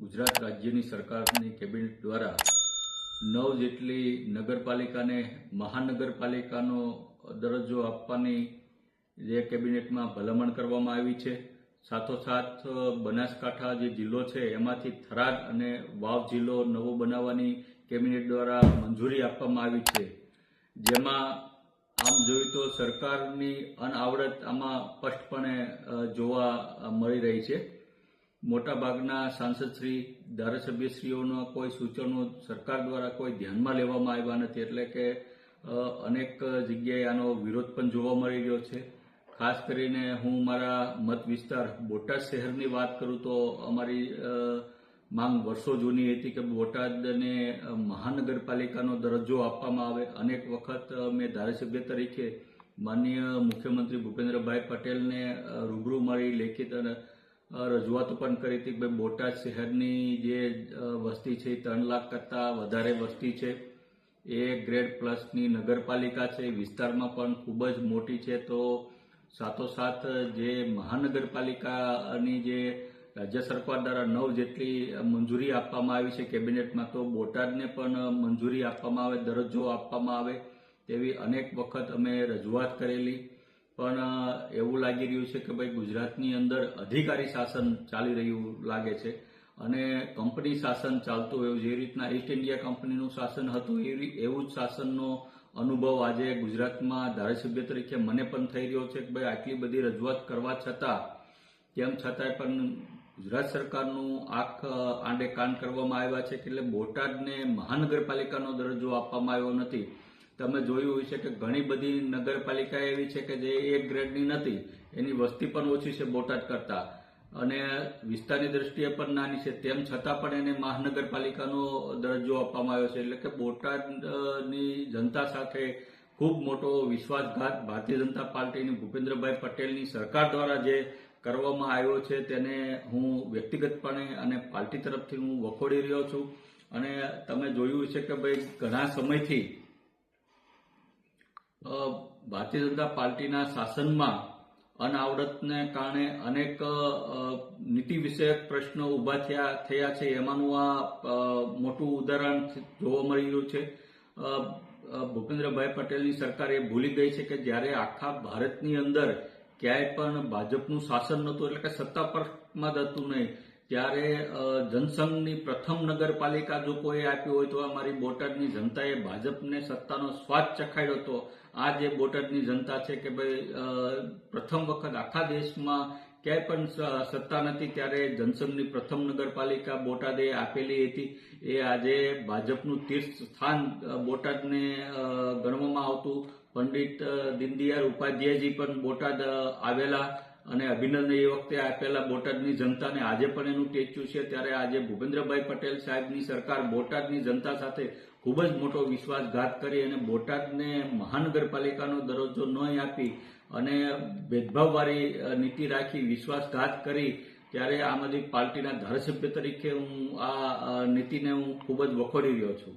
ગુજરાત રાજ્યની સરકારની કેબિનેટ દ્વારા નવ જેટલી નગરપાલિકાને મહાનગરપાલિકાનો દરજ્જો આપવાની જે કેબિનેટમાં ભલામણ કરવામાં આવી છે. સાથોસાથ, બનાસકાંઠા જે જિલ્લો છે, એમાંથી થરાદ અને વાવ જિલ્લો નવો બનાવવાની કેબિનેટ દ્વારા મંજૂરી આપવામાં આવી છે. જેમાં આમ જોયું તો સરકારની અનાવડત આમાં સ્પષ્ટપણે જોવા મળી રહી છે. મોટાભાગના સાંસદશ્રી ધારાસભ્યશ્રીઓના કોઈ સૂચનો સરકાર દ્વારા કોઈ ધ્યાનમાં લેવામાં આવ્યા નથી. એટલે કે અનેક જગ્યાએ આનો વિરોધ પણ જોવા મળી રહ્યો છે. ખાસ કરીને હું મારા મત વિસ્તાર બોટાદ શહેરની વાત કરું તો અમારી માંગ વર્ષો જૂની હતી કે બોટાદને મહાનગરપાલિકાનો દરજ્જો આપવામાં આવે. અનેક વખત મેં ધારાસભ્ય તરીકે માનનીય મુખ્યમંત્રી ભૂપેન્દ્રભાઈ પટેલને રૂબરૂ મળી લેખિત અને રજૂઆતો પણ કરી હતી કે ભાઈ બોટાદ શહેરની જે વસ્તી છે એ ત્રણ લાખ કરતાં વધારે વસ્તી છે. એ ગ્રેડ પ્લસની નગરપાલિકા છે વિસ્તારમાં પણ ખૂબ જ મોટી છે. તો સાથોસાથ જે મહાનગરપાલિકાની જે રાજ્ય સરકાર દ્વારા નવ જેટલી મંજૂરી આપવામાં આવી છે કેબિનેટમાં, તો બોટાદને પણ મંજૂરી આપવામાં આવે, દરજ્જો આપવામાં આવે તેવી અનેક વખત અમે રજૂઆત કરેલી. પણ એવું લાગી રહ્યું છે કે ભાઈ ગુજરાતની અંદર અધિકારી શાસન ચાલી રહ્યું લાગે છે અને કંપની શાસન ચાલતું એવું, જે રીતના ઈસ્ટ ઇન્ડિયા કંપનીનું શાસન હતું એવી એવું જ શાસનનો અનુભવ આજે ગુજરાતમાં ધારાસભ્ય તરીકે મને પણ થઈ રહ્યો છે કે ભાઈ આટલી બધી રજૂઆત કરવા છતાં તેમ છતાંય પણ ગુજરાત સરકારનું આંખ આંડે કાન કરવામાં આવ્યા છે એટલે બોટાદને મહાનગરપાલિકાનો દરજ્જો આપવામાં આવ્યો નથી. તમે જોયું હશે કે ઘણી બધી નગરપાલિકા એવી છે કે જે એક ગ્રેડની નથી, એની વસ્તી પણ ઓછી છે બોટાદ કરતાં. અને વિસ્તારની દ્રષ્ટિએ પણ નાની છે, તેમ છતાં પણ એને મહાનગરપાલિકાનો દરજ્જો આપવામાં આવ્યો છે. એટલે કે બોટાદની જનતા સાથે ખૂબ મોટો વિશ્વાસઘાત ભારતીય જનતા પાર્ટીની ભૂપેન્દ્રભાઈ પટેલની સરકાર દ્વારા જે કરવામાં આવ્યો છે તેને હું વ્યક્તિગતપણે અને પાર્ટી તરફથી હું વખોડી રહ્યો છું. અને તમે જોયું છે કે ભાઈ ઘણા સમયથી ભારતીય જનતા પાર્ટીના શાસનમાં અનાવડતને કારણે અનેક નીતિ વિષયક પ્રશ્નો ઊભા થયા થયા છે. એમાંનું આ મોટું ઉદાહરણ જોવા મળી રહ્યું છે. ભૂપેન્દ્રભાઈ પટેલની સરકાર એ ભૂલી ગઈ છે કે જ્યારે આખા ભારતની અંદર ક્યાંય પણ ભાજપનું શાસન નહોતું, એટલે કે સત્તા પક્ષમાં હતું નહીં ત્યારે જનસંઘની પ્રથમ નગરપાલિકા જો કોઈ આપી હોય તો અમારી બોટાદની જનતાએ ભાજપને સત્તાનો સ્વાદ ચખાડ્યો હતો. આ જે બોટાદની જનતા છે કે ભાઈ પ્રથમ વખત આખા દેશમાં ક્યાંય પણ સત્તા નથી, ત્યારે જનસંઘની પ્રથમ નગરપાલિકા બોટાદે આપેલી હતી. એ આજે ભાજપનું તીર્થ સ્થાન બોટાદને ગણવામાં આવતું. પંડિત દીનદયાળ ઉપાધ્યાયજી પણ બોટાદ આવેલા. અને અભિનંદન એ વખતે આપેલા બોટાદની જનતાને આજે પણ એનું ટેચ્યુ છે. ત્યારે આજે ભૂપેન્દ્રભાઈ પટેલ સાહેબની સરકાર બોટાદની જનતા સાથે ખૂબ જ મોટો વિશ્વાસઘાત કરી અને બોટાદને મહાનગરપાલિકાનો દરજ્જો ન આપી અને ભેદભાવવાળી નીતિ રાખી વિશ્વાસઘાત કરી, ત્યારે આમ આદમી પાર્ટીના ધારાસભ્ય તરીકે હું આ નીતિને હું ખૂબ જ વખોડી રહ્યો છું.